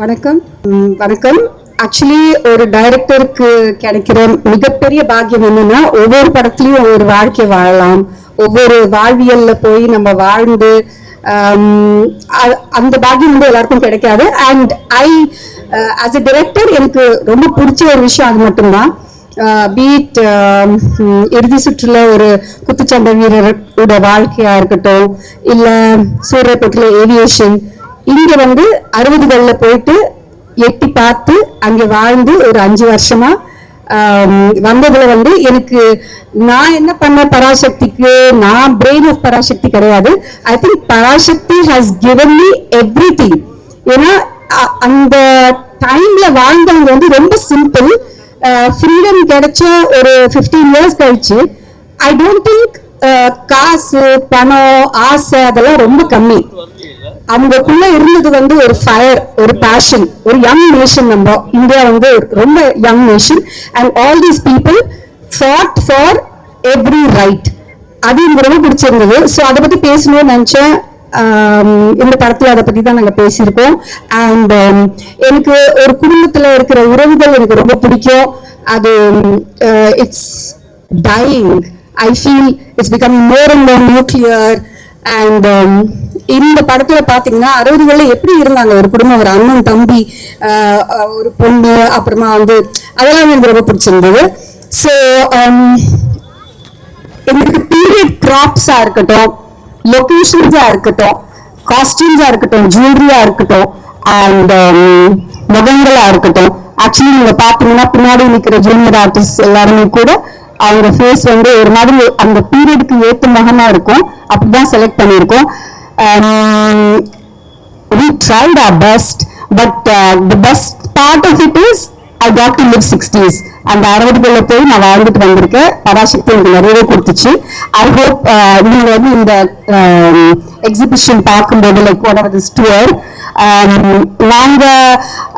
வணக்கம். வணக்கம். ஆக்சுவலி ஒரு டைரக்டருக்கு கிடைக்கிற மிகப்பெரிய பாக்கியம் என்னன்னா ஒவ்வொரு படத்துலயும் ஒவ்வொரு வாழ்க்கை வாழலாம். ஒவ்வொரு வாழ்வியல்ல போய் நம்ம வாழ்ந்து அ- அந்த பாக்கியம் வந்து எல்லாருக்கும் கிடைக்காது. And I as a director எனக்கு ரொம்ப பிடிச்ச ஒரு விஷயம் அது மட்டும்தான். பீட் இறுதி சுற்றுல ஒரு குத்துச்சண்டை வீரரோட வாழ்க்கையா இருக்கட்டும் இல்ல சூரியப்பட்டில ஏவியேஷன் இங்க வந்து அறுபதுகளில் போயிட்டு எட்டி பார்த்து அங்கே வாழ்ந்து ஒரு அஞ்சு வருஷமா வந்ததுல வந்து எனக்கு நான் என்ன பண்ண பராசக்திக்கு நான் பிரெயின் ஆஃப் பராசக்தி கிடையாது. I think Parasakthi has given me everything ஏன்னா அந்த டைம்ல வாழ்ந்தவங்க வந்து ரொம்ப சிம்பிள் ஃப்ரீடம் கிடைச்ச ஒரு 15 இயர்ஸ் கழிச்சு ஐ டோன்ட் திங்க் காசு பணம் ஆசை அதெல்லாம் ரொம்ப கம்மி. அவங்களுக்குள்ள இருந்தது வந்து ஒரு ஃபயர் ஒரு பேஷன் ஒரு யங் நேஷன் நம்ம. இந்தியா வந்து ரொம்ப young nation and all these people fought for every right அது எனக்கு ரொம்ப பிடிச்சிருந்தது. ஸோ அதை பற்றி பேசணும்னு நினச்சேன். இந்த படத்தில் அதை பற்றி தான் நாங்கள் பேசியிருக்கோம் அண்ட் எனக்கு ஒரு குடும்பத்தில் இருக்கிற உறவுகள் எனக்கு ரொம்ப பிடிக்கும். அது it's dying. I feel it's become more and more nuclear and இந்த படத்துல பாத்தீங்கன்னா அறுபதுகள்ல எப்படி இருந்தாங்க? ஒரு குடும்பம் ஒரு அண்ணன் தம்பி ஒரு பொண்ணு அப்புறமா வந்து அதெல்லாம் எனக்கு ரொம்ப பிடிச்சிருந்தது. ஸோ um, எங்களுக்கு பீரியட் கிராப்ஸா இருக்கட்டும் லொக்கேஷன்ஸா இருக்கட்டும் காஸ்டியூம்ஸா இருக்கட்டும் ஜுவல்லரியா இருக்கட்டும் அண்ட் um, முகங்களா இருக்கட்டும். ஆக்சுவலி நீங்க பாத்தீங்கன்னா பின்னாடி நிக்கிற ஜூனியர் ஆர்டிஸ்ட் எல்லாருமே கூட அவங்க ஃபேஸ் வந்து ஒரு மாதிரி அந்த பீரியடுக்கு ஏற்ற முகமா இருக்கும். அப்படிதான் செலக்ட் பண்ணியிருக்கோம். Um, we tried our best, but uh, the best part of it is I got to live 60s. அந்த அறுபதுகளில் போய் நான் வாழ்ந்துட்டு வந்திருக்கேன் பராசக்தி எனக்கு நிறையவே கொடுத்துச்சு ஐ ஹோப் நீங்க வந்து இந்த um, எக்ஸிபிஷன் பார்க்கும்போது like one of this tour நாங்க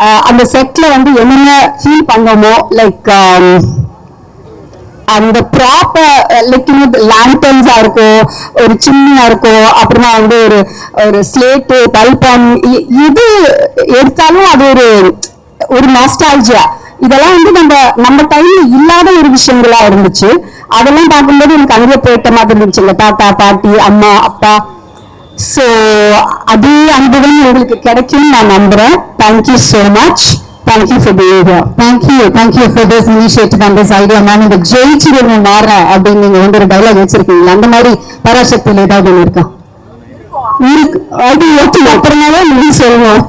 uh, அந்த செட்ல வந்து என்னென்ன ஃபீல் பண்ணோமோ லைக் um, அந்த ப்ராப்பர் லைக் லேண்டன்ஸா இருக்கும் ஒரு சின்னியா இருக்கோ அப்புறமா வந்து ஒரு ஒரு ஸ்லேட்டு பல்பம் இது எடுத்தாலும் அது ஒரு ஒரு நாஸ்டாலஜியா இதெல்லாம் வந்து நம்ம நம்ம டைம்ல இல்லாத ஒரு விஷயங்களா இருந்துச்சு. அதெல்லாம் பார்க்கும்போது எனக்கு அங்கே போயிட்ட மாதிரி இருந்துச்சுங்க தாத்தா பாட்டி அம்மா அப்பா. ஸோ அதே அனுபவம் உங்களுக்கு கிடைக்கும் நான் நம்புறேன். Thank you so much thank you for being here thank you thank you for this initiative and this idea ma'am இந்த ஜெயிச்சிருவேன் மாற அப்படின்னு நீங்க வந்து ஒரு டைலாக் வச்சிருக்கீங்களா? அந்த மாதிரி பராசக்தியில ஏதாவது ஒன்று இருக்கா? அது அப்புறமாவே சொல்லுவோம்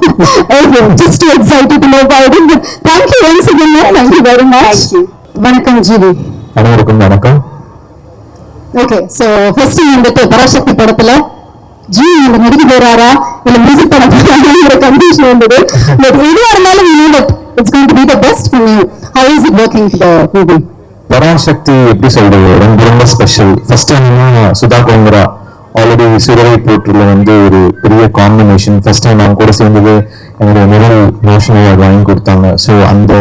okay just excited to know about it thank you once again thank you very much வணக்கம் ஜிவி. அனைவருக்கும் வணக்கம். ஓகே சோ ஃபர்ஸ்ட் வந்துட்டு பராசக்தி படத்துல ஜி இந்த நடிக்க போறாரா இல்ல மியூசிக் பண்ண போறாங்கிற கண்டிஷன் வந்தது. பட் எதுவா இருந்தாலும் you know that it's going to be the best for you how is it working the movie Parasakthi எப்படி சொல்றது? ரொம்ப ரொம்ப special first time Sudha Kongara already சுரவை போற்றுல வந்து ஒரு பெரிய காம்பினேஷன் ஃபர்ஸ்ட் டைம் அவங்க கூட சேர்ந்தது என்னுடைய முதல் மோஷன் அவார்டு வாங்கி கொடுத்தாங்க. ஸோ அந்த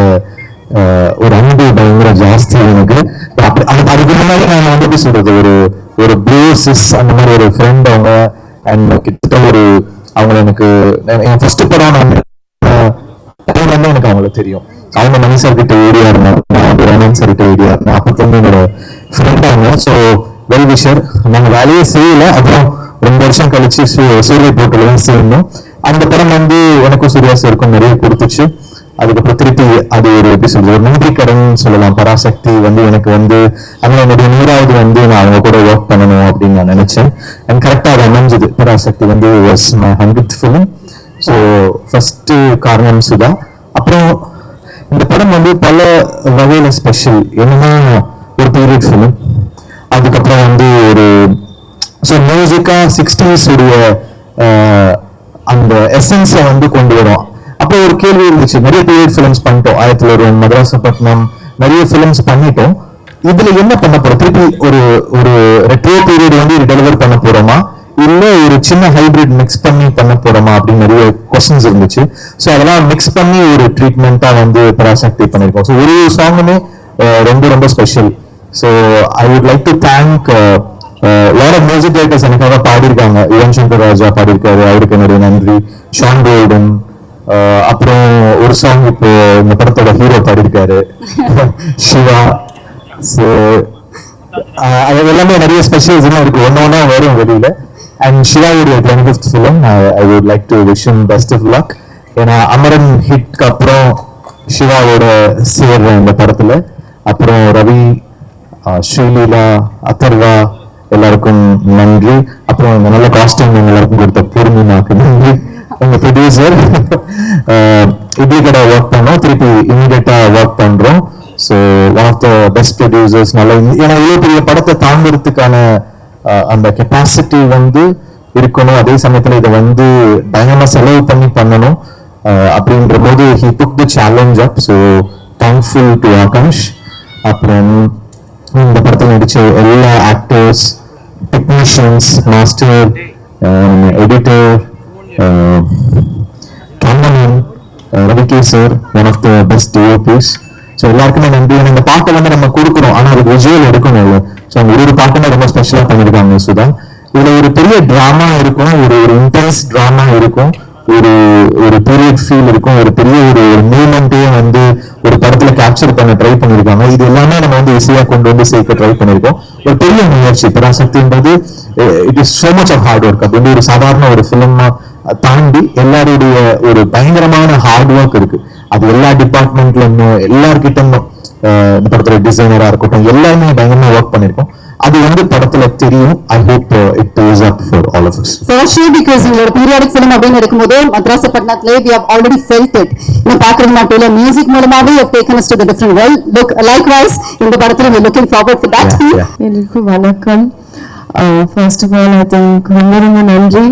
ஒரு அன்பு பயங்கர ஜாஸ்தி எனக்கு. அது- அதுக்கு முன்னாடி நான் வந்து எப்படி சொல்றது? ஒரு ஒரு ப்ரூசிஸ் அந்த மாதிரி ஒரு ஃப்ரெண்ட் அவங்க அண்ட் கிட்டத்தட்ட ஒரு அவங்கள எனக்கு என் ஃபர்ஸ்ட் படம் நான் வந்து எனக்கு அவங்கள தெரியும். அவங்க மணி சார் கிட்ட ஏரியா இருந்தேன் நான் ரமன் சார் கிட்ட ஏரியா இருந்தேன் அப்போ வந்து என்னோட ஃப்ரெண்ட் அவங்க ஸோ வெல் விஷர் நாங்க வேலையே செய்யல. அப்புறம் ரெண்டு வருஷம் கழிச்சு சூ- சூரிய போட்டுல சேர்ந்தோம். அந்த படம் வந்து எனக்கும் சூர்யா சாருக்கும் நிறைய கொடுத்துச்சு. அதுக்கப்புறம் திருப்பி அது ஒரு எப்படி சொல்றது ஒரு நன்றி கடன் சொல்லலாம். பராசக்தி வந்து எனக்கு வந்து அதனால என்னுடைய நூறாவது வந்து நான் அவங்க கூட ஒர்க் பண்ணணும் அப்படின்னு நான் நினைச்சேன். அண்ட் கரெக்டாக அது அமைஞ்சது. பராசக்தி வந்து was my hundred film so first காரணம் சுதா. அப்புறம் இந்த படம் வந்து பல வகையில் ஸ்பெஷல் என்னன்னா ஒரு பீரியட் ஃபிலிம் அதுக்கப்புறம் வந்து ஒரு ஸோ மியூசிக்காக சிக்ஸ்டீஸ் உடைய அந்த எசன்ஸை வந்து கொண்டு வரும். அப்போ ஒரு கேள்வி இருந்துச்சு. நிறைய பீரியட் ஃபிலிம்ஸ் பண்ணிட்டோம். ஆயிரத்தி தொள்ளாயிரம் மதராசப்பட்டினம் நிறைய ஃபிலிம்ஸ் பண்ணிட்டோம். இதுல என்ன பண்ண போறோம்? திருப்பி ஒரு ஒரு ரெட்ரோ பீரியட் வந்து டெலிவர் பண்ண போறோமா? இல்ல ஒரு சின்ன ஹைபிரிட் மிக்ஸ் பண்ணி பண்ண போறோமா? அப்படின்னு நிறைய கொஸ்டின்ஸ் இருந்துச்சு. ஸோ அதெல்லாம் மிக்ஸ் பண்ணி ஒரு ட்ரீட்மெண்ட்டா வந்து பராசக்தி பண்ணிருக்கோம் ஸோ ஒரு சாங்குமே ரொம்ப ரொம்ப special so I would like to thank lot of music writers எனக்காக பாடியிருக்காங்க. யுவன் சங்கர் ராஜா பாடியிருக்காரு. அவருக்கு என்னுடைய நன்றி. ஷான் கோல்டன் அப்புறம் ஒரு சாங் இப்போ இந்த படத்தோட ஹீரோ பாடியிருக்காரு. சிவா. ஸோ அது எல்லாமே நிறைய ஸ்பெஷல்ஸ் எல்லாம் இருக்கு. ஒன்று ஒன்றா வரும் வெளியில. And சிவாவுடைய twenty fifth film I would like to wish him best of luck ஏன்னா அமரன் ஹிட்க்கு அப்புறம் சிவாவோட சேர்றேன் இந்த படத்துல. அப்புறம் ரவி ஸ்ரீலீலா அத்தர்வா எல்லாருக்கும் நன்றி. அப்புறம் இந்த நல்ல காஸ்டியூம் எல்லாருக்கும் கொடுத்த பூர்ணிமாக்கு நன்றி. உங்க ப்ரொடியூசர் இப்படி கடை ஒர்க் பண்ணோம். திருப்பி இமீடியட்டா ஒர்க் பண்றோம். So one of the best producers நல்லா ஏன்னா இவ்வளோ பெரிய படத்தை தாங்கிறதுக்கான அந்த கெப்பாசிட்டி வந்து இருக்கணும். அதே சமயத்தில் இதை வந்து பயங்கரமாக செலவு பண்ணி பண்ணணும். அப்படின்ற போது he took the challenge up so thankful to Akash அப்புறம் இந்த படத்தில் நடித்த எல்லா actors technicians master editor cameraman Ravi K sir one of the best DOPs so எல்லாருக்குமே நன்றி. இந்த பாட்டை வந்து நம்ம கொடுக்குறோம். ஆனால் அதுக்கு விஜுவல் எடுக்கணும் இல்லை. ஸோ அந்த ஒரு ஒரு பாட்டுமே ரொம்ப ஸ்பெஷலாக பண்ணியிருக்காங்க சுதா. இதில் ஒரு பெரிய ட்ராமா இருக்கும். ஒரு ஒரு இன்டென்ஸ் ட்ராமா இருக்கும். ஒரு ஒரு பீரியட் ஃபீல் இருக்கும். ஒரு பெரிய ஒரு மூமெண்ட்டே வந்து ஒரு படத்துல கேப்சர் பண்ண ட்ரை பண்ணிருக்காங்க இது எல்லாமே நம்ம வந்து இசையா கொண்டு வந்து சேர்க்க ட்ரை பண்ணிருக்கோம் ஒரு பெரிய முயற்சி. பராசக்தின்றது it is so much of hard work அது வந்து ஒரு சாதாரண ஒரு ஃபிலிமா தாண்டி எல்லாருடைய ஒரு பயங்கரமான ஹார்ட் ஒர்க் இருக்கு. அது எல்லா டிபார்ட்மெண்ட்ல இருந்தும் இந்த படத்துல டிசைனரா இருக்கட்டும் எல்லாருமே பயங்கரமா ஒர்க் பண்ணிருக்கோம். அது வந்து படத்துல தெரியும். I hope it pays up for all of us firstly because உங்களோட பீரியாடிக் ஃபிலிம் அப்படின்னு இருக்கும்போது Madras பட்னத்திலே we have already felt it இன்னும் பார்க்கறது மட்டும் இல்லை மியூசிக் மூலமாவே have taken us to the different world look like wise இந்த படத்துல we looking forward to that எல்லாருக்கும் வணக்கம். First of all I think ரொம்ப நன்றி.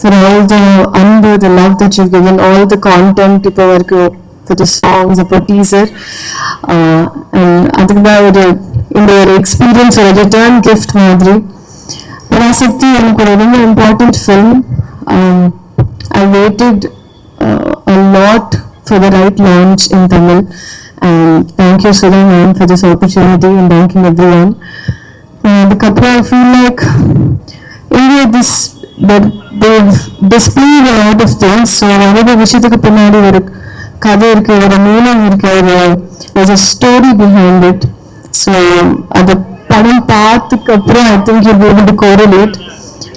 ஃபார் ஆல் த அன்பு the love that you given all the content இப்போ வரைக்கும் for the songs அப்போ டீசர் அதுக்கு தான் ஒரு இந்த ஒரு எக்ஸ்பீரியன்ஸ் ஒரு ரிட்டர்ன் கிஃப்ட் மாதிரி பராசக்தி எனக்கு ஒரு ரொம்ப important film I waited a lot for the right launch in Tamil. And thank you, Sudha ma'am, for this opportunity and thanking everyone. Uh, the couple, I feel like India, this that they've displayed a lot of things. So, ஒவ்வொரு விஷயத்துக்கு பின்னாடி ஒரு கதை இருக்கு ஒரு meaning இருக்கு ஒரு there's a story behind it. So, அந்த படம் பார்த்ததுக்கு அப்புறம் I think you'll be able to correlate.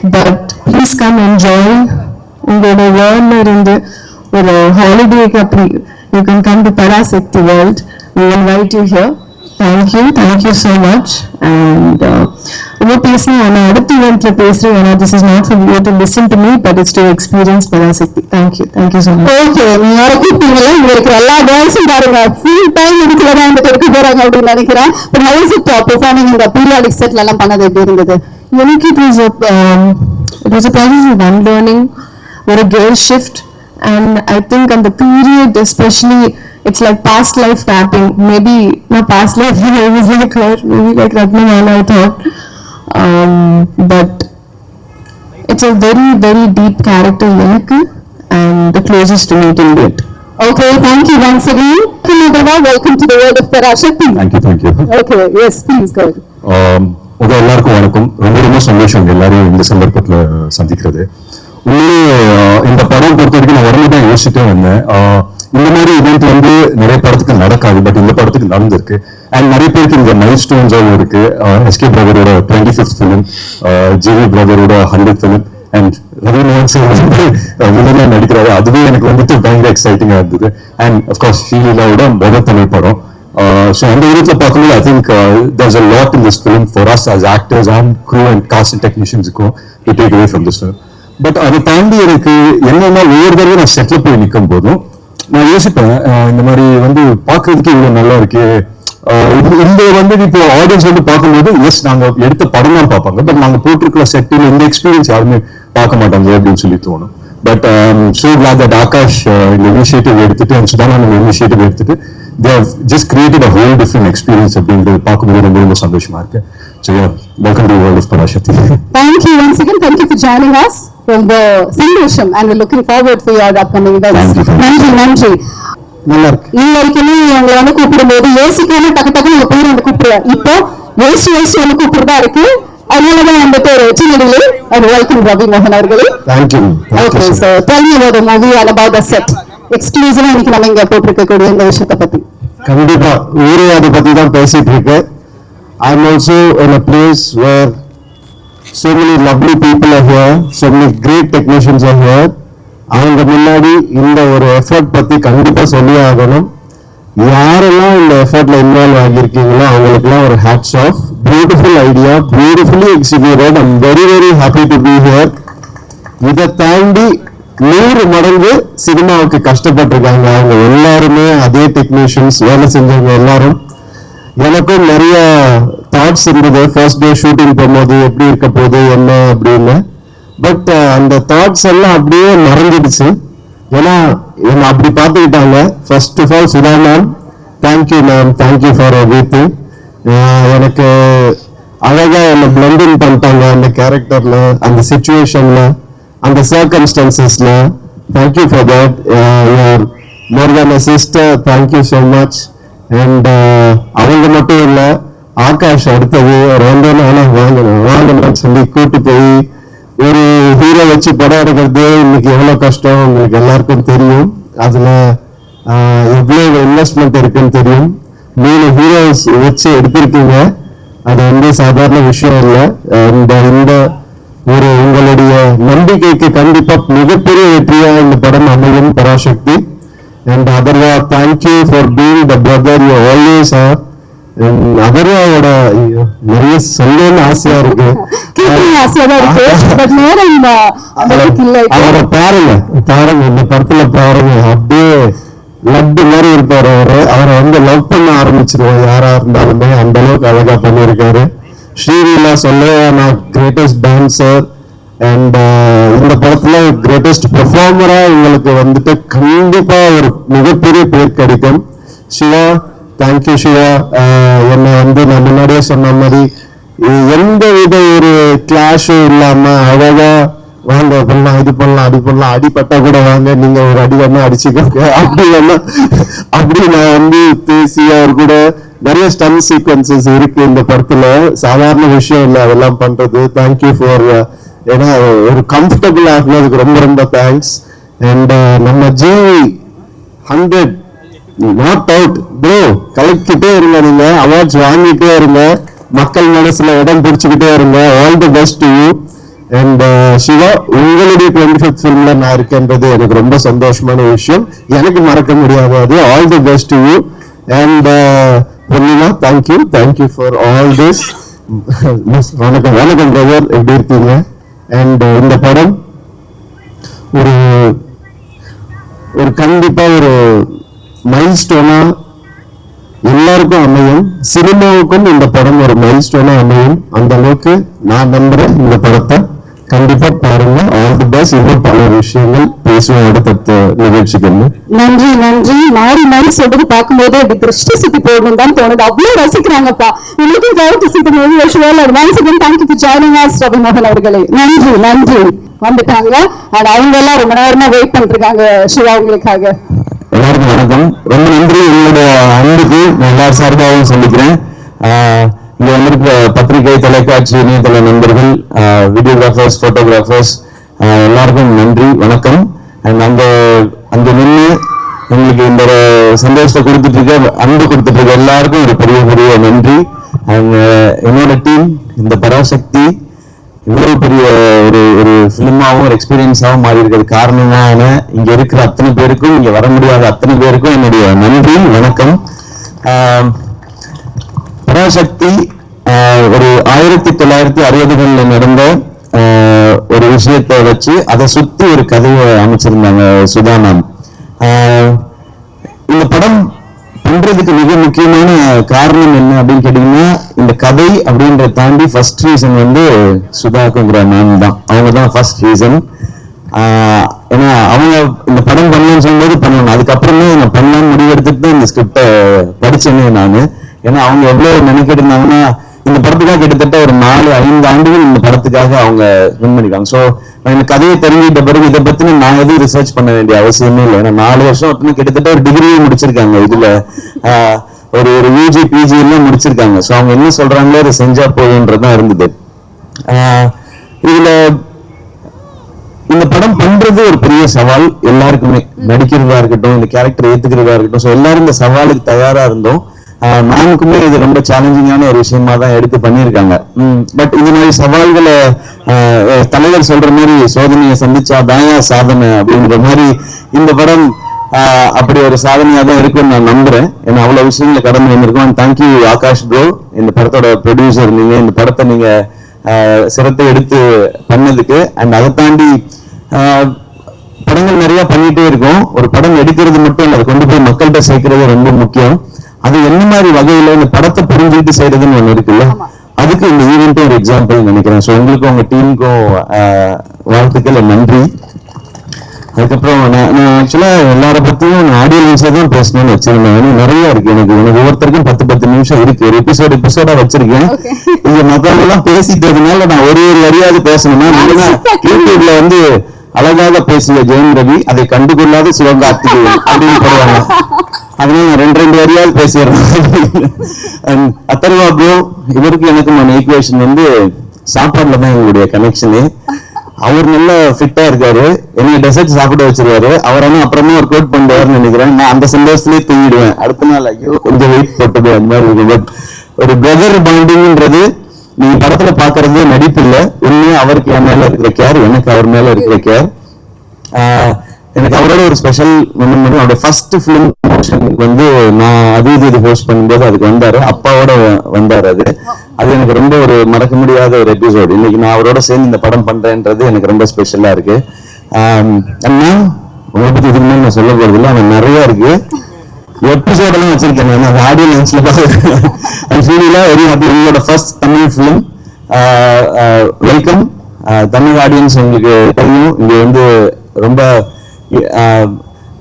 But please come and join. உங்களோட வேர்ல்ட்ல இருந்து ஒரு ஹாலிடேக்கு அப்படி you can come to Parasakthi world we invite you here thank you thank you so much and ரொம்ப பேசணும் நான் அடுத்த இவெண்ட்ல பேசுறேன் ஏன்னா this is not for you to listen to me but it's to experience Parasakthi thank you thank you so much okay நீங்க யாரை கூப்பிட்டீங்களா இங்க இருக்கிற எல்லா கேர்ள்ஸும் பாருங்க. ஃபுல் டைம் இதுக்குள்ள தான் வந்துட்டு இருக்க போறாங்க அப்படின்னு நினைக்கிறேன். ஹவு இஸ் இட் பெர்ஃபார்மிங் இந்த பீரியாடிக் செட்ல எல்லாம் பண்ணது எப்படி இருந்தது? எனக்கு was a process of unlearning or a gear shift and I think on the period especially it's like past life tapping. Maybe my past life I was like her um, but it's a very very deep character எனக்கு and the closest to me till date Okay, thank you once again. Kunadava, welcome to the world of Parashakti. Thank you thank you Okay, yes, please go. உங்க எல்லாருக்கும் வணக்கம் ரொம்ப ரொம்ப சந்தோஷம் உங்க எல்லாரையும் இந்த சந்தர்ப்பத்துல சந்திக்கிறது உண்மையிலே இந்த படம் பொறுத்த வரைக்கும் நான் உடனே தான் யோசிச்சுட்டே வந்தேன் இந்த மாதிரி இவெண்ட் வந்து நிறைய படத்துக்கு நடக்காது பட் இந்த படத்துக்கு நடந்திருக்கு. அண்ட் நிறைய பேருக்கு இந்த மைல் ஸ்டோன்ஸாகவும் இருக்கு. எஸ்கே பிரதரோட டுவெண்ட்டி ஃபிஃப்த் ஃபிலிம் ஜிவி பிரதரோட ஹண்ட்ரட் ஃபிலிம் அண்ட் ரவி மோகன் வந்து வில்லனா நடிக்கிறாரு. அதுவே எனக்கு வந்துட்டு பயங்கர எக்ஸைட்டிங்காக இருந்தது. அண்ட் அஃப்கோர்ஸ் ஷீலாவோட முதல் தமிழ் படம். ஸோ அந்த விதத்தில் பார்க்கும்போது I think there's a lot in this film for us us actors and crew and cast டெக்னீஷியன்ஸுக்கும் techniciansக்கும் take away from this film but அதை தாண்டி எனக்கு என்னென்னா ஒவ்வொரு தடவை நான் செட்டில் போய் நிற்கும் போதும் நான் யோசிப்பேன் இந்த மாதிரி வந்து பார்க்கறதுக்கு இவ்வளவு நல்லா இருக்கு. இது- இந்த வந்து இப்போ ஆடியன்ஸ் வந்து பார்க்கும்போது எஸ் நாங்க எடுத்த படம் தான் பார்ப்பாங்க. பட் நாங்க போட்டிருக்கிற செட்டில் இந்த எக்ஸ்பீரியன்ஸ் யாருமே பார்க்க மாட்டாங்க அப்படின்னு சொல்லி தோணும். But so um, glad that Akash uh, இந்த இனிஷியேட்டிவ் எடுத்துட்டு and சுதானந்தன் இனிஷியேட்டிவ் எடுத்துட்டு they just created a whole different experience அப்படின்றது பார்க்கும்போது ரொம்ப ரொம்ப சந்தோஷமா இருக்கு. So welcome to world of Parasakthi Thank you once again. Thank you for joining us from the Sindhesham and we're looking forward for your upcoming events. Thank you, thank நன்றி நன்றி நல்லா இருக்கு நீங்க வரைக்குமே உங்களை வந்து கூப்பிடும்போது யோசிக்காம டக்கு டக்கு உங்க பேர் வந்து கூப்பிடுவேன் இப்போ யோசிச்சு யோசிச்சு வந்து கூப்பிடுறதா இருக்கு. அதனாலதான் வந்துட்டு ஒரு சின்னடிலே ஒரு வெல்கம் ரவி மோகன் அவர்களே. Thank you Okay, so tell me about the movie and about the set. எக்ஸ்க்ளூசிவா இன்னைக்கு நம்ம இங்க போட்டிருக்கக்கூடிய இந்த விஷயத்தை பத்தி. கண்டிப்பா ஊரே அதை பத்தி தான் பேசிட்டு இருக்கு I am also in a place where so many lovely people are here so many great technicians are here. அவங்க முன்னாடி இந்த ஒரு எஃபர்ட் பத்தி கண்டிப்பா சொல்லி ஆகணும். யாரெல்லாம் இந்த எஃபர்ட்ல இன்வால்வ் ஆகியிருக்கீங்களோ அவங்களுக்குலாம் ஒரு hats off beautiful idea beautifully executed I'm very very happy to be here இதை தாண்டி நூறு மடங்கு சினிமாவுக்கு கஷ்டப்பட்டிருக்காங்க. அவங்க எல்லாருமே அதே டெக்னீஷியன்ஸ் வேலை செஞ்சவங்க எல்லாரும். எனக்கும் நிறைய தாட்ஸ் இருந்தது. ஃபர்ஸ்ட் டே ஷூட்டிங் போகும்போது எப்படி இருக்க போகுது என்ன அப்படின்னு. பட் uh, அந்த தாட்ஸ் எல்லாம் அப்படியே மறைஞ்சிடுச்சு ஏன்னா என்னை அப்படி பார்த்துக்கிட்டாங்க. First of all Sudha ma'am thank you ma'am thank you for every எனக்கு அழகாக என்னை பிளண்டிங் பண்ணிட்டாங்க. அந்த கேரக்டரில் அந்த சுச்சுவேஷனில் அந்த சர்க்கம்ஸ்டன்சஸில் thank you for that your more than a sister thank you so much and uh, அவங்க மட்டும் இல்ல ஆகாஷ் அடுத்தது ரெண்டு வந்து வாங்கணும் வாங்கணும்னு சொல்லி கூட்டு போய் ஒரு ஹீரோ வச்சு படம் எடுக்கிறது இன்னைக்கு எவ்வளவு கஷ்டம் உங்களுக்கு எல்லாருக்கும் தெரியும். அதுல ஆஹ், எவ்வளவு இன்வெஸ்ட்மெண்ட் இருக்குன்னு தெரியும். மூணு ஹீரோஸ் வச்சு எடுத்திருக்கீங்க. அது வந்து சாதாரண விஷயம் இல்லை. இந்த uh, இந்த ஒரு உங்களுடைய நம்பிக்கைக்கு கண்டிப்பா மிகப்பெரிய வெற்றியா இந்த படம் அமையும் Parasakthi. And Atharvaa thank you for being the brother you always are அதர்வாவோட நிறைய சொல்லணும்னு ஆசையா இருக்கு. அவரை பாருங்க பாருங்க இந்த படத்துல பாருங்க. அப்படியே லட்டு மாதிரி இருப்பாரு அவரு. அவரை வந்து லவ் பண்ண ஆரம்பிச்சிருவோம் யாரா இருந்தாலுமே. அந்த அளவுக்கு அழகா பண்ணியிருக்காரு. ஸ்ரீலீலா சொல்ல நான் கிரேட்டஸ்ட் டான்சர் அண்ட் uh, இந்த படத்துல கிரேட்டஸ்ட் பெர்ஃபார்மரா உங்களுக்கு வந்துட்டு கண்டிப்பா ஒரு மிகப்பெரிய பேர் கிடைக்கும். Siva thank you Siva. என்னை வந்து நான் முன்னாடியே சொன்ன மாதிரி எந்த வித ஒரு கிளாஷும் இல்லாம அழகா வாங்க பண்ணலாம் இது பண்ணலாம் அடி பண்ணலாம் அடிப்பட்டா கூட வாங்க நீங்க ஒரு அடி வேணா அடிச்சுக்கோங்க. அப்படி வேணா அப்படி நான் வந்து பேசி அவர் கூட நிறைய ஸ்டன் சீக்வன்சஸ் இருக்கு இந்த படத்துல. சாதாரண விஷயம் இல்லை அதெல்லாம் பண்றது. தேங்க்யூ ஃபார் ஏன்னா ஒரு கம்ஃபர்டபுள் ஆகுனதுக்கு ரொம்ப ரொம்ப தேங்க்ஸ் அண்ட் uh, நம்ம GV hundred not out bro கலெக்டிட்டே இருங்க நீங்க. அவார்ட்ஸ் வாங்கிட்டே இருங்க. மக்கள் மனசுல இடம் பிடிச்சுக்கிட்டே இருங்க. All the best you and Siva உங்களுடைய டுவெண்ட்டி ஃபிஃப்த் ஃபிலிம்ல நான் இருக்கேன்றது எனக்கு ரொம்ப சந்தோஷமான விஷயம். எனக்கு மறக்க முடியாது அது. All the best you and Ponnima thank you thank you for all this வணக்கம். வணக்கம் பிரதர் எப்படி இருக்கீங்க? அண்ட் uh, இந்த படம் ஒரு ஒரு கண்டிப்பாக ஒரு மைல் ஸ்டோனாக எல்லாருக்கும் அமையும் சினிமாவுக்கும் இந்த படம் ஒரு மைல் ஸ்டோனாக அமையும். அந்த அளவுக்கு நான் நம்புகிறேன் இந்த படத்தை. கண்டிப்பாக பாருங்கள் ஆல் தி பெஸ்ட் இன்னும் பல விஷயங்கள் பேசுவோம் அடுத்தடுத்த நிகழ்ச்சிகள் நன்றி நன்றி. மாறி மாறி சொல்றது பார்க்கும்போது அப்படி திருஷ்டி சுத்தி போடணும் தான் தோணுது. அவ்வளவு ரசிக்கிறாங்கப்பா. looking forward to see the movie as well and once again thank you for joining us Ravi மோகன் அவர்களே. நன்றி நன்றி. வந்துட்டாங்க. and அவங்க எல்லாம் ரொம்ப நேரமா வெயிட் பண்ணிட்டு இருக்காங்க சிவா உங்களுக்காக. எல்லாருக்கும் வணக்கம். ரொம்ப நன்றி. உங்களுடைய அன்புக்கு நான் எல்லார் சார்பாகவும் சொல்லிக்கிறேன். இங்க வந்திருக்க பத்திரிகை தொலைக்காட்சி இணையதள நண்பர்கள் வீடியோகிராஃபர்ஸ் போட்டோகிராஃபர்ஸ் எல்லாருக்கும் நன்றி வணக்கம். அண்ட் அந்த அந்த நின்று உங்களுக்கு இந்த ஒரு சந்தோஷத்தை கொடுத்துட்டு இருக்க அன்பு கொடுத்துட்டு இருக்க எல்லாருக்கும் ஒரு பெரிய பெரிய நன்றி. அண்ட் என்னோட டீம் இந்த பராசக்தி இவ்வளவு பெரிய ஒரு ஒரு சினிமாவும் ஒரு எக்ஸ்பீரியன்ஸாகவும் மாறி இருக்கிறது காரணமான இங்க இருக்கிற அத்தனை பேருக்கும் இங்க வர முடியாத அத்தனை பேருக்கும் என்னுடைய நன்றி வணக்கம். பராசக்தி ஒரு ஆயிரத்தி தொள்ளாயிரத்தி அறுபதுகளில் நடந்த ஒரு விஷயத்தை வச்சு அதை சுற்றி ஒரு கதையை அமைச்சிருந்தாங்க சுதா மேம் இந்த படம் பண்றதுக்கு மிக முக்கியமான காரணம் என்ன அப்படின்னு கேட்டீங்கன்னா இந்த கதை அப்படின்றத தாண்டி ஃபர்ஸ்ட் ரீசன் வந்து சுதாக்குங்கிற மேம் தான். அவங்க தான் ஃபர்ஸ்ட் ரீசன் ஏன்னா அவங்க இந்த படம் பண்ணணும்னு சொல்லும்போது பண்ணணும். அதுக்கப்புறமே நான் பண்ணலாம்னு முடிவெடுத்துட்டு தான் இந்த ஸ்கிரிப்டை படிச்சேனே நான். ஏன்னா அவங்க எவ்வளோ நினைக்கிட்டு இருந்தாங்கன்னா இந்த படத்துக்காக கிட்டத்தட்ட ஒரு நாலு ஐந்து ஆண்டுகள் இந்த படத்துக்காக அவங்க வின் பண்ணிருக்காங்க. ஸோ எனக்கு கதையை தெரிஞ்சுக்கிட்ட பிறகு இதை பத்தி நான் எதுவும் ரிசர்ச் பண்ண வேண்டிய அவசியமே இல்லை. ஏன்னா நாலு வருஷம் அப்படின்னு கிட்டத்தட்ட ஒரு டிகிரியே முடிச்சிருக்காங்க. இதுல ஒரு ஒரு யூஜி பிஜி எல்லாம் முடிச்சிருக்காங்க. ஸோ அவங்க என்ன சொல்றாங்களோ அதை செஞ்சா போதுன்றதுதான் இருந்தது. இதுல இந்த படம் பண்றது ஒரு பெரிய சவால். எல்லாருக்குமே நடிக்கிறதா இருக்கட்டும் இந்த கேரக்டர் ஏத்துக்கிறதா இருக்கட்டும். ஸோ எல்லாரும் இந்த சவாலுக்கு தயாரா இருந்தோம். ஆஹ் இது ரொம்ப சேலஞ்சிங்கான ஒரு விஷயமா தான் எடுத்து பண்ணியிருக்காங்க. பட் இந்த மாதிரி சவால்களை தலைவர் சொல்ற மாதிரி சோதனையை சந்திச்சா தாயா சாதனை அப்படின்ற மாதிரி இந்த படம் ஆஹ் அப்படி ஒரு சாதனையாக தான் இருக்கும்னு நான் நம்புறேன். ஏன்னா அவ்வளவு விஷயங்களை கடந்து வந்திருக்கோம். தேங்க்யூ ஆகாஷ் ப்ரோ இந்த படத்தோட ப்ரொடியூசர் நீங்க இந்த படத்தை நீங்க ஆஹ் சிரத்தை எடுத்து பண்ணதுக்கு. அண்ட் அதை தாண்டி ஆஹ் படங்கள் நிறைய பண்ணிட்டே இருக்கோம். ஒரு படம் எடுக்கிறது மட்டும் இல்லை அதை கொண்டு போய் மக்கள்கிட்ட சேர்க்கறது ரொம்ப முக்கியம். அது என்ன மாதிரி வகையில இந்த படத்தை புரிஞ்சுக்கிட்டு செய்யறதுன்னு ஒண்ணு இருக்குல்ல? அதுக்கு இந்த ஈவெண்ட்டும் ஒரு எக்ஸாம்பிள் நினைக்கிறேன். ஸோ உங்களுக்கும் உங்க டீமுக்கும் வாழ்த்துக்கள் நன்றி. அதுக்கப்புறம் நான் நான் ஆக்சுவலா எல்லார பத்தியும் நான் ஆடியன்ஸா தான் பேசணும்னு வச்சிருந்தேன். ஏன்னா நிறைய இருக்கு எனக்கு. எனக்கு ஒவ்வொருத்தருக்கும் பத்து பத்து நிமிஷம் இருக்கு. ஒரு எபிசோட் எபிசோடா வச்சிருக்கேன். இங்க மத்தவங்க எல்லாம் பேசிட்டதுனால நான் ஒரு ஒரு வரியாவது பேசணும்னா யூடியூப்ல வந்து அழகாக பேசிய ஜெயம் ரவி அதை கண்டுகொள்ளாத சிவகார்த்திகேயன் அப்படின்னு போடுவாங்க. அதனால நான் ரெண்டு ரெண்டு வரியாவது பேசிடுறேன். அத்தர்வா ப்ரோ இவருக்கு எனக்குமான ஈக்குவேஷன் வந்து சாப்பாடுல தான் எங்களுடைய கனெக்ஷனு அவர் நல்ல ஃபிட்டா இருக்காரு. என்னை டெசர்ட் சாப்பிட வச்சிருவாரு. அவர் ஆனால் அப்புறமா ஒரு கோட் பண்ணுவாருன்னு நினைக்கிறேன். நான் அந்த சந்தோஷத்துலேயே தூங்கிடுவேன். அடுத்த நாள் ஐயோ கொஞ்சம் வெயிட் போட்டது அந்த மாதிரி பட் ஒரு பிரதர் பாண்டிங்ன்றது நீங்க படத்துல பாக்குறது நடிப்பு இல்லை. உண்மையா அவருக்கு என் மேல இருக்கிற கேர் எனக்கு அவர் மேல இருக்கிற கேர் எனக்கு அவரோட ஒரு ஸ்பெஷல் மெமரி அவரோட ஃபர்ஸ்ட் ஃபிலிம் வந்து நான் அது இது இது ஹோஸ்ட் பண்ணும்போது அதுக்கு வந்தாரு. அப்பாவோட வந்தாரு அது. அது எனக்கு ரொம்ப ஒரு மறக்க முடியாத ஒரு எபிசோடு இன்னைக்கு நான் அவரோட சேர்ந்து இந்த படம் பண்றேன்றது எனக்கு ரொம்ப ஸ்பெஷலா இருக்கு. அண்ணா உங்களை பத்தி இதுக்கு நான் சொல்ல போறது இல்லை. அவன் நிறைய இருக்கு. எபிசோட் எல்லாம் வச்சிருக்கேன் நான். ஆடியோ லான்ச்ல பார்த்து ஃபீலில வெரி ஹாப்பி உங்களோட first Tamil film welcome Tamil audience உங்களுக்கு தெரியும். இங்க வந்து ரொம்ப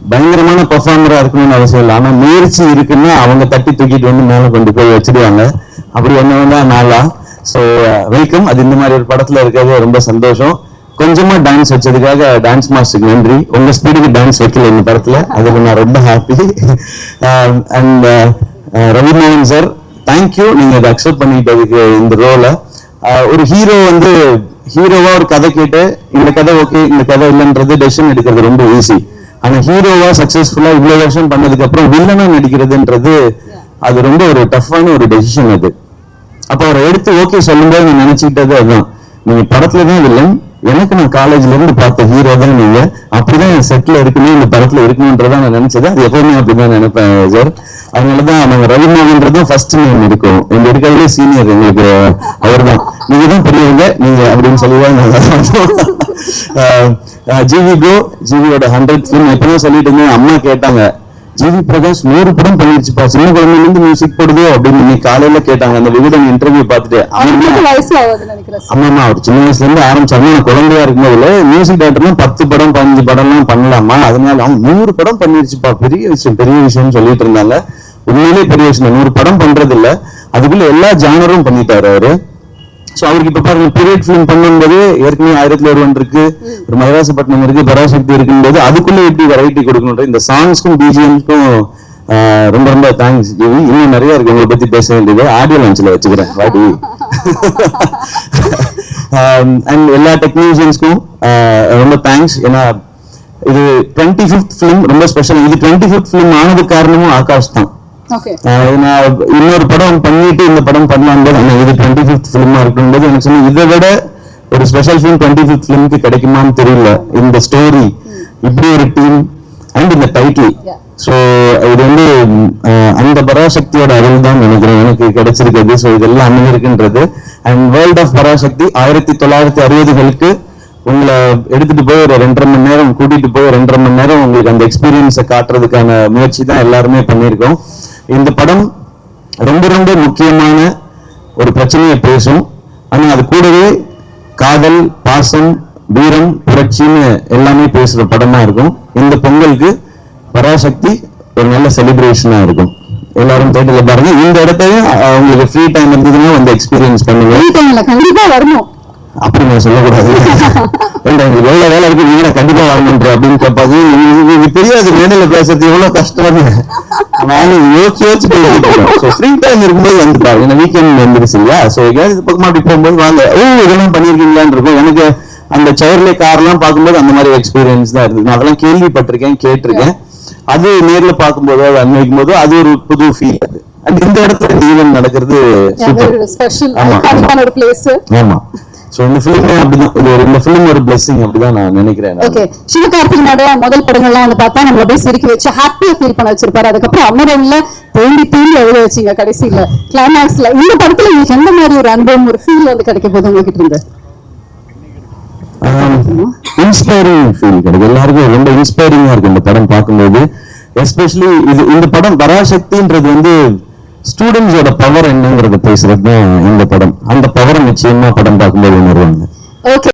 பயங்கரமான பர்ஃபார்மரா இருக்கணும்னு அவசியம் இல்லை. ஆனா முயற்சி இருக்குன்னா அவங்க தட்டி தூக்கிட்டு வந்து மேல கொண்டு போய் வச்சிருவாங்க அப்படி ஒண்ணு வந்தா நாளா ஸோ வெல்கம் அது இந்த மாதிரி ஒரு படத்துல இருக்கிறது ரொம்ப சந்தோஷம். கொஞ்சமா டான்ஸ் வச்சதுக்காக டான்ஸ் மாஸ்டருக்கு நன்றி. உங்க ஸ்பீடுக்கு டான்ஸ் வைக்கல இந்த படத்துல. அதுக்கு நான் ரொம்ப happy and um, uh, Ravi Mohan sir thank you நீங்க அதை அக்செப்ட் பண்ணிக்கிட்டதுக்கு இந்த ரோலை uh, ஒரு ஹீரோ வந்து ஹீரோவா ஒரு கதை கேட்டு இந்த கதை ஓகே இந்த கதை இல்லைன்றது டெசிஷன் எடுக்கிறது ரொம்ப ஈஸி ஆனா ஹீரோவா சக்சஸ்ஃபுல்லா இவ்வளவு வருஷம் பண்ணதுக்கு அப்புறம் வில்லனா நடிக்கிறதுன்றது அது ரொம்ப ஒரு டஃப்பான ஒரு டெசிஷன் அது. அப்ப அவரை எடுத்து ஓகே சொல்லும்போது நான் நினைச்சுக்கிட்டது அதுதான். நீங்க படத்துல தான் வில்லன் எனக்கு நான் காலேஜ்ல இருந்து பார்த்த ஹீரோ தான் நீங்க. அப்படிதான் என் செட்ல இருக்கணும் இந்த படத்துல இருக்கணும்ன்றதா நான் நினைச்சது. அது எப்பவுமே அப்படிதான் நினைப்பேன் சார் அதனாலதான் நம்ம ரவிமோகன்றதும் ஃபர்ஸ்ட் நேம் இருக்கும். எங்க இருக்கிறதுலே சீனியர் எங்களுக்கு அவர் தான் நீங்க தான் பெரியவங்க. நீங்க அப்படின்னு சொல்லுவாங்க ஜிவி கோ ஜிவியோட ஹண்ட்ரட் ஃபிலிம் எப்பவும் சொல்லிட்டு இருந்தேன் அம்மா கேட்டாங்க. ஜிவி பிரகாஷ் நூறு படம் பண்ணிருச்சுப்பா சின்ன குழந்தைல இருந்து மியூசிக் போடுதோ அப்படின்னு இன்னைக்கு காலையில கேட்டாங்க அந்த விகடன் இன்டர்வியூ பார்த்துட்டு. ஆமாமா அவர் சின்ன வயசுல இருந்து ஆரம்பிச்சாங்க குழந்தையா இருக்கும்போதுல மியூசிக் டைரக்டர்லாம் பத்து படம் பதினஞ்சு படம்லாம் பண்ணலாமா? அதனால அவன் நூறு படம் பண்ணிருச்சுப்பா பெரிய விஷயம் பெரிய விஷயம்னு சொல்லிட்டு இருந்தாங்க. உண்மையிலேயே பெரிய விஷயம் நூறு படம் பண்றது இல்ல அதுக்குள்ள எல்லா ஜானரும் பண்ணிட்டாரு அவரு. ஸோ அவருக்கு இப்போ பாருங்க பீரியட் ஃபிலிம் பண்ணும்போது ஏற்கனவே ஆயிரத்தி ஒருவன் இருக்கு ஒரு மதராசப்பட்டினம் இருக்கு பராசக்தி இருக்கும்போது அதுக்குள்ளே எப்படி வெரைட்டி கொடுக்கணுன்ற இந்த சாங்ஸ்க்கும் பிஜிஎம்ஸ்க்கும் ரொம்ப ரொம்ப தேங்க்ஸ் ஜிவி இன்னும் நிறைய இருக்கு. உங்களை பத்தி பேச வேண்டியது. ஆடியோ லான்ச்சில் வச்சுக்கிறேன். வாடி. அண்ட் எல்லா டெக்னீஷியன்ஸ்க்கும் ரொம்ப தேங்க்ஸ் ஏன்னா இது டுவெண்ட்டி ஃபிஃப்த் ஃபிலிம் ரொம்ப ஸ்பெஷல் இது டுவெண்ட்டி ஃபிஃப்த் ஃபிலிம் ஆனது காரணமும் ஆகாஷ் தான். இன்னொரு படம் பண்ணிட்டு இந்த படம் பண்ணலாம் போது இது டுவெண்ட்டி ஃபிஃப்த் ஃபிலிமா இருக்கும்போது எனக்கு சொன்ன இதை விட ஒரு ஸ்பெஷல் ஃபிலிம் டுவெண்ட்டி ஃபிஃப்த் ஃபிலிமுக்கு கிடைக்குமான்னு தெரியல. இந்த ஸ்டோரி இப்படி ஒரு டீம் அண்ட் இந்த டைட்டில் ஸோ இது வந்து அந்த பராசக்தியோட அருள் தான் நினைக்கிறேன். எனக்கு கிடைச்சிருக்குது ஸோ இதெல்லாம் அமைஞ்சிருக்குன்றது அண்ட் வேர்ல்ட் ஆஃப் பராசக்தி ஆயிரத்தி தொள்ளாயிரத்தி அறுபதுகளுக்கு உங்களை எடுத்துட்டு போய் ஒரு ரெண்டரை மணி நேரம் கூட்டிட்டு போய் ரெண்டரை மணி நேரம் உங்களுக்கு அந்த எக்ஸ்பீரியன்ஸை காட்டுறதுக்கான முயற்சி தான் எல்லாருமே பண்ணியிருக்கோம். இந்த படம் ரொம்ப ரொம்ப முக்கியமான ஒரு பிரச்சனையை பேசும். ஆனால் அது கூடவே காதல் பாசம் வீரம் புரட்சின்னு எல்லாமே பேசுகிற படமா இருக்கும். இந்த பொங்கலுக்கு பராசக்தி ஒரு நல்ல செலிப்ரேஷனாக இருக்கும். எல்லாரும் தேட்டர்ல பாருங்க. இந்த இடத்தையும் உங்களுக்கு ஃப்ரீ டைம் இருந்ததுன்னா வந்து எக்ஸ்பீரியன்ஸ் பண்ணுங்க. Free கண்டிப்பா வரணும். அப்படி நான் சொல்லக்கூடாது. எவ்வளவு வேலை இருக்கு நீங்க கண்டிப்பா வரணுன்ற அப்படின்னு கேட்பாங்க. உங்களுக்கு தெரியாது மேடையில பேசுறது எவ்வளவு கஷ்டம்னு நானும் யோசிச்சு யோசிச்சு ஃப்ரீ டைம் இருக்கும்போது வந்து பாருங்க இந்த வீக்கெண்ட் வந்துருச்சு இல்லையா? ஸோ எங்கேயாவது இது பக்கமா அப்படி போகும்போது வாங்க. ஓ இதெல்லாம் பண்ணிருக்கீங்களான்னு இருக்கும். எனக்கு அந்த செவர்லே கார்லாம் பார்க்கும்போது அந்த மாதிரி எக்ஸ்பீரியன்ஸ் தான் இருந்தது. நான் அதெல்லாம் கேள்விப்பட்டிருக்கேன் கேட்டிருக்கேன். அது நேர்ல பார்க்கும்போதோ அது அனுபவிக்கும் போதோ அது ஒரு புது ஃபீல் அது. இந்த இடத்துல ஈவென்ட் நடக்கிறது சூப்பர் ஆமா, ஆமா. சோ இந்த ஃபிலிமே அப்படிதான் ஒரு- இந்த ஃபிலிம் ஒரு பிளெஸிங் அப்படிதான் நான் நினைக்கிறேன் நான். ஓகே சிவகார்த்திகனோட முதல் படங்கள்லாம் வந்து பார்த்தா நம்மள அப்படியே சிரிக்க வச்சு ஹாப்பியா ஃபீல் பண்ண வச்சிருப்பாரு. அதுக்கப்புறம் அமரன்ல தேண்டி தேண்டி எழுத வச்சீங்க கடைசியில. கிளைமேக்ஸ்ல இந்த படத்துல உங்களுக்கு எந்த மாதிரி ஒரு அனுபவம் ஒரு ஃபீல் வந்து கிடைக்க போகுது உங்ககிட்ட இருந்து? இன்ஸ்பைரிங் ஃபீல் கிடைக்கும். எல்லாருக்கும் ரொம்ப இன்ஸ்பைரிங்கா இருக்கு இந்த படம் பார்க்கும்போது. எஸ்பெஷலி இது இந்த படம் பராசக்தின்றது வந்து ஸ்டூடெண்ட்ஸோட பவர் என்னங்கிறத பேசுறது தான் இந்த படம். அந்த பவர் நிச்சயமா படம் பார்க்கும்போது உணர்வாங்க. ஓகே